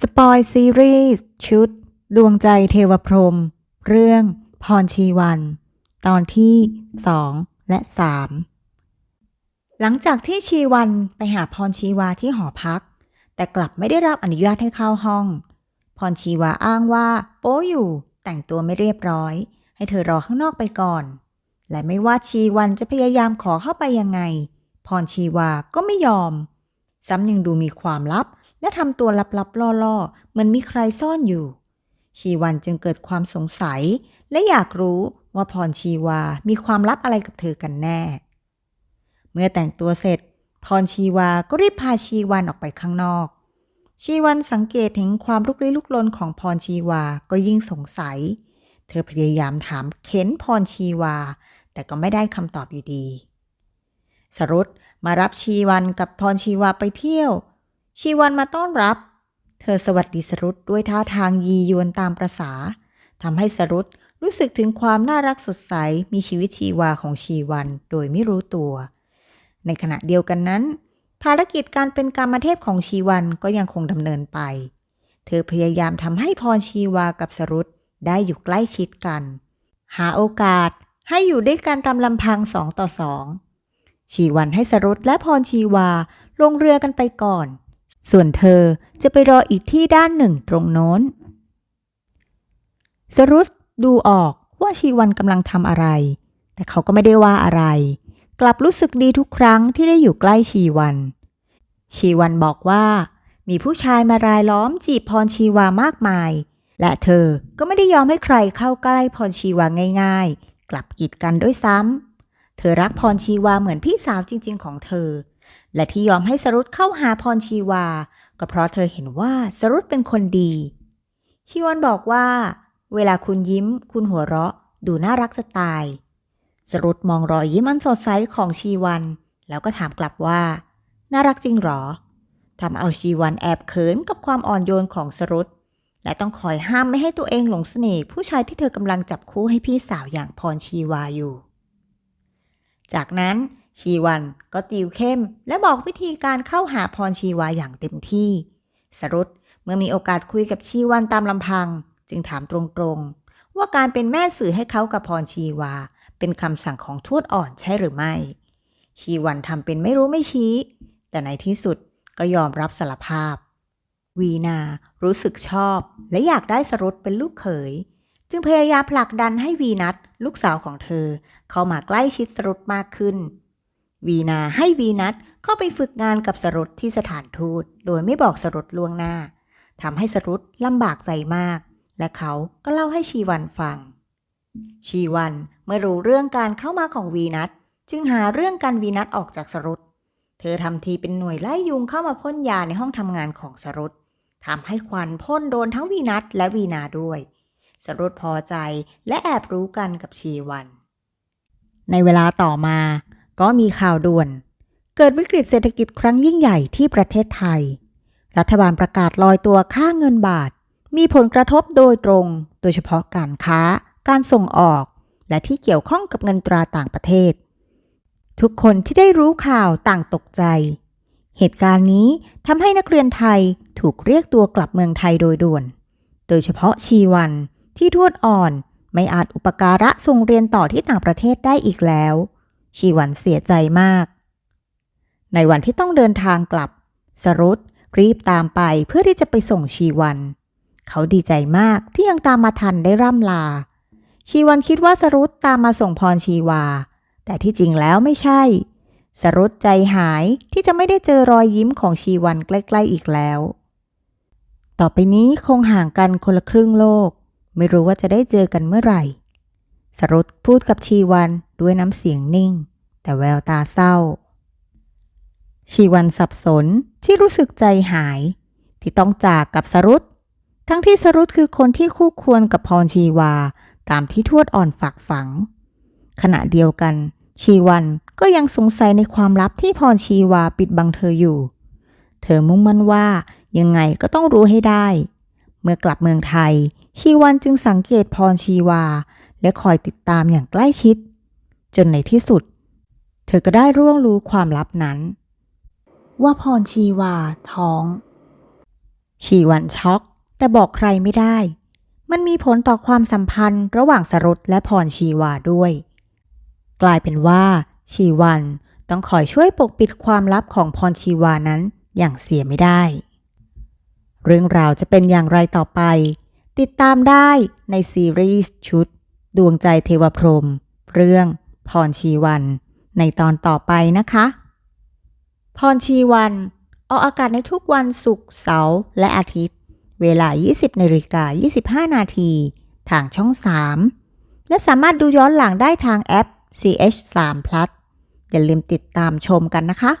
สปอยซีรีส์ชุด ดวงใจเทวพรม เรื่อง พรชีวัน ตอนที่ 2 และ 3 หลังจากที่ชีวันไปหาพรชีวาที่หอพัก แต่กลับไม่ได้รับอนุญาตให้เข้าห้อง พรชีวาอ้างว่า โป๊อยู่แต่งตัวไม่เรียบร้อย ให้เธอรอข้างนอกไปก่อน และไม่ว่าชีวันจะพยายามขอเข้าไปยังไง พรชีวาก็ไม่ยอม ซ้ำยังดูมีความลับ และทำตัวลับๆล่อๆเหมือนมีใครซ่อนอยู่ ชีวันจึงเกิดความสงสัย และอยากรู้ว่าพรชีวามีความลับอะไรกับเธอกันแน่ เมื่อแต่งตัวเสร็จ พรชีวาก็รีบพาชีวันออกไปข้างนอก ชีวันสังเกตเห็นความลุกลี้ลุกลนของพรชีวาก็ยิ่งสงสัย เธอพยายามถามเค้นพรชีวา แต่ก็ไม่ได้คำตอบอยู่ดี สรุตมารับชีวันกับพรชีวาไปเที่ยว ชีวันมาต้อนรับ เธอสวัสดีสรุตด้วยท่าทางยียวนตามประษาทำให้สรุตรู้สึกถึงความน่ารักสดใสมีชีวิตชีวาของชีวันโดยไม่รู้ตัว ในขณะเดียวกันนั้น ภารกิจการเป็นกรรมเทพของชีวันก็ยังคงดำเนินไป เธอพยายามทำให้พรชีวากับสรุตได้อยู่ใกล้ชิดกัน หาโอกาสให้อยู่ด้วยกันตามลำพังสองต่อสองชีวันให้สรุตและพรชีวาลงเรือกันไปก่อน ส่วนเธอจะไปรออีกที่ด้านหนึ่งตรงโน้น สรุตดูออกว่าชีวันกำลังทำอะไร แต่เขาก็ไม่ได้ว่าอะไร กลับรู้สึกดีทุกครั้งที่ได้อยู่ใกล้ชีวัน ชีวันบอกว่า มีผู้ชายมารายล้อมจีบพรชีวามากมาย และเธอก็ไม่ได้ยอมให้ใครเข้าใกล้พรชีวาง่าย ๆ กลับกีดกันด้วยซ้ำเธอรักพรชีวาเหมือนพี่สาวจริง ๆ ของเธอ และที่ยอมให้สรุตเข้าหาพรชีวา ก็เพราะเธอเห็นว่าสรุตเป็นคนดีชีวันบอกว่า เวลาคุณยิ้ม คุณหัวเราะ ดูน่ารักจะตาย สรุตมองรอยยิ้มอันสดใสของชีวัน แล้วก็ถามกลับว่า น่ารักจริงหรอทำเอาชีวันแอบเขินกับความอ่อนโยนของสรุตและต้องคอยห้ามไม่ให้ตัวเองหลงเสน่ห์ผู้ชายที่เธอกำลังจับคู่ให้พี่สาวอย่างพรชีวาอยู่ จากนั้น ชีวันก็ติวเข้ม และบอกวิธีการเข้าหาพรชีวาอย่างเต็มที่ สรุตเมื่อมีโอกาสคุยกับชีวันตามลำพัง จึงถามตรงๆ ว่าการเป็นแม่สื่อให้เขากับพรชีวา เป็นคำสั่งของทวดอ่อนใช่หรือไม่ ชีวันทำเป็นไม่รู้ไม่ชี้ แต่ในที่สุดก็ยอมรับสารภาพ วีนารู้สึกชอบ และอยากได้สรุตเป็นลูกเขย จึงพยายามผลักดันให้วีนัทลูกสาวของเธอ เข้ามาใกล้ชิดสรุตมากขึ้น วีนาให้วีนัทเข้าไปฝึกงานกับสรุตที่สถานทูต โดยไม่บอกสรุตล่วงหน้าทำให้สรุตลำบากใจมาก และเขาก็เล่าให้ชีวันฟัง ชีวันเมื่อรู้เรื่องการเข้ามาของวีนัทจึงหาเรื่องกันวีนัทออกจากสรุตเธอทำทีเป็นหน่วยไล่ยุงเข้ามาพ่นยาในห้องทำงานของสรุตทำให้ควันพ่นโดนทั้งวีนัทและวีนาด้วย สรุตพอใจและแอบรู้กันกับชีวัน ในเวลาต่อมา ก็มีข่าวด่วน เกิดวิกฤตเศรษฐกิจครั้งยิ่งใหญ่ที่ประเทศไทย รัฐบาลประกาศลอยตัวค่าเงินบาท มีผลกระทบโดยตรง โดยเฉพาะการค้า การส่งออก และที่เกี่ยวข้องกับเงินตราต่างประเทศ ทุกคนที่ได้รู้ข่าวต่างตกใจ เหตุการณ์นี้ทำให้นักเรียนไทยถูกเรียกตัวกลับเมืองไทยโดยด่วน โดยเฉพาะชีวันที่ทวดอ่อนไม่อาจอุปการะส่งเรียนต่อที่ต่างประเทศได้อีกแล้ว ชีวันเสียใจมาก ในวันที่ต้องเดินทางกลับ สรุตรีบตามไปเพื่อที่จะไปส่งชีวัน เขาดีใจมากที่ยังตามมาทันได้ร่ำลา ชีวันคิดว่าสรุตตามมาส่งพรชีวา แต่ที่จริงแล้วไม่ใช่ สรุตใจหายที่จะไม่ได้เจอรอยยิ้มของชีวันใกล้ ๆอีกแล้ว ต่อไปนี้คงห่างกันคนละครึ่งโลก ไม่รู้ว่าจะได้เจอกันเมื่อไหร่ สรุตพูดกับชีวันด้วยน้ำเสียงนิ่ง แต่แววตาเศร้า ชีวันสับสนที่รู้สึกใจหาย ที่ต้องจากกับสรุตทั้งที่สรุตคือคนที่คู่ควรกับพรชีวาตามที่ทวดอ่อนฝากฝัง ขณะเดียวกัน ชีวันก็ยังสงสัยในความลับที่พรชีวาปิดบังเธออยู่ เธอมุ่งมั่นว่ายังไงก็ต้องรู้ให้ได้ เมื่อกลับเมืองไทย ชีวันจึงสังเกตพรชีวา และคอยติดตามอย่างใกล้ชิด จนในที่สุด เธอก็ได้ร่วงรู้ความลับนั้น ว่าพรชีวาท้อง ชีวันช็อก แต่บอกใครไม่ได้ มันมีผลต่อความสัมพันธ์ระหว่างสรุตและพรชีวาด้วย กลายเป็นว่า ชีวันต้องคอยช่วยปกปิดความลับของพรชีวานั้นอย่างเสียไม่ได้ เรื่องราวจะเป็นอย่างไรต่อไป ติดตามได้ในซีรีส์ชุด ดวงใจเทวพรหมเรื่องพรชีวัน ในตอนต่อไปนะคะ พรชีวันออกอากาศในทุกวันศุกร์เสาร์และอาทิตย์ เวลา 20นาฬิกา25 นาทีทางช่อง 3 และสามารถดูย้อนหลังได้ทางแอป CH3 Plus อย่าลืมติดตามชมกันนะคะ